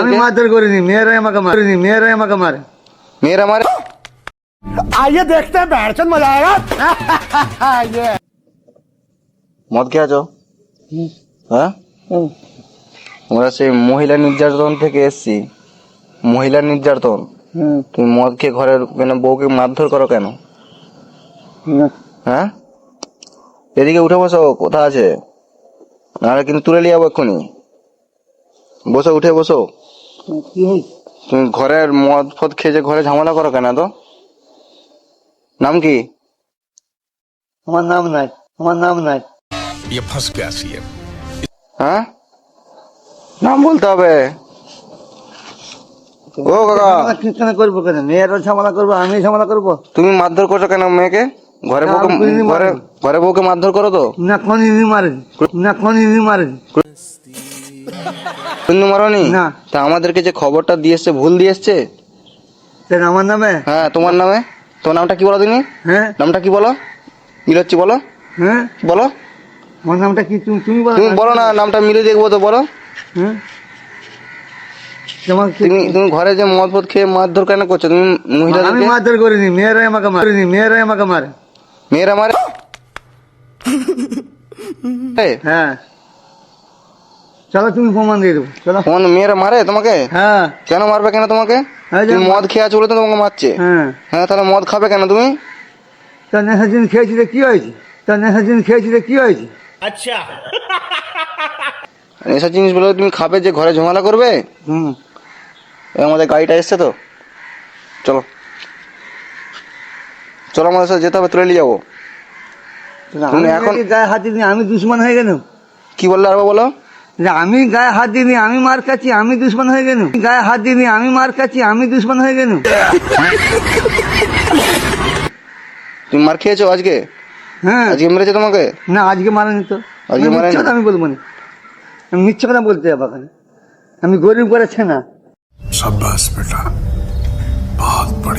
আমি মারধর করিনি মেয়েরাই আমাকে মারে মেয়েরাই আমাকে মারে। মেয়েরা মারে? আইয়ে দেখতে ব্যাটন মজা আয়েগা মদ খেয়ে আছো? হ্যাঁ? আমরা সেই মহিলা নির্যাতন থেকে এসছি। মহিলা নির্যাতন? তুমি মদ খেয়ে ঘরের মানে বউকে মারধর করো কেন? হ্যাঁ? এদিকে উঠে বসো কোথা আছে? নাহলে কিন্তু তুলে নিয়ে যাব এক্ষুনি। বসো উঠে বসো কি হয়েছে তুমি ঘরের মদ ফদ খেয়ে যে ঘরে ঝামেলা করো কেন তো নাম কি আমার নাম নাই আমার নাম নাই ये फंस गया सीएम হ্যাঁ নাম বলতে হবে ও কাকা ঝামেলা কি কেন করবো কেন মেয়েরা ঝামেলা করবো আমি ঝামেলা করবো তুমি মারধর করছো কেন মেয়েকে ঘরে না, বউকে আমি কোনোদিনই ঘরে মারিনি। ঘরে বউকে মারধর করো তো না কোনদিনই মারেনি না কোনদিনই মারেনি মারনি না। তা আমাদেরকে যে খবরটা ভুল কেন আমার নামে? হ্যাঁ তোমার নামে? তোমার নামটা কি বলো তুমি হ্যাঁ। নামটা কি বলো? মিলচ্ছি বলো। হ্যাঁ। বলো। আমার নামটা কি তুমি তুমি বলো। তুমি বলো না নামটা মিলে দেখব তো বলো। হ্যাঁ। তুমি তুমি ঘরে যে মদ ফদ খেয়ে মারধর কেন করছ? তুমি আমি মহিলাদেরকে মারধর করিনি মেয়েরাই আমাকে মারে। মেয়েরাই আমাকে মারে। মেয়েরা মারে? হ্যাঁ। চলো তুমি প্রমাণ দিয়ে দেবো চলো। কোন মেয়েরা মারে তোমাকে? হ্যাঁ। কেন মারবে কেন তোমাকে? এই তুমি মদ খেয়ে আছো বলে তো তোমাকে মারছে। হ্যাঁ। হ্যাঁ তাহলে মদ খাবে কেন তুমি? তার নেশা জিনিস খেয়েছি রে কি হয়েছে? তার নেশা জিনিস খেয়েছি রে কি হয়েছে? এসব জিনিস বলে তুমি খাবে যে ঘরে ঝামেলা করবে? হুম। এই আমাদের গাড়িটা এসছে তো। চলো। চলো আমাদের সাথে যেতে হবে তুলে নিয়ে যাব। আমি এখন- নাকি গায়ে হাত দিইনি আমি দুশ্মন হয়ে গেল কি বললে আরও বলো? যে আমি গায়ে হাত দিবি আমি মার খাচ্ছি আমি দুশ্মন হয়ে গেল গায়ে হাত দিবি আমি মার খাচ্ছি আমি দুশ্মন হয়ে গেল তুমি মার খেয়েছো আজকে? হ্যাঁ। আজকে মেরেছে তোমাকে? না আজকে মারেনি তো। আজকে মারেনি? আমি বলব না। আমি মিথ্যে কথা বলতে যাব আমি গরিব করেছে না সাব্বাস বেটা। বহুত বড়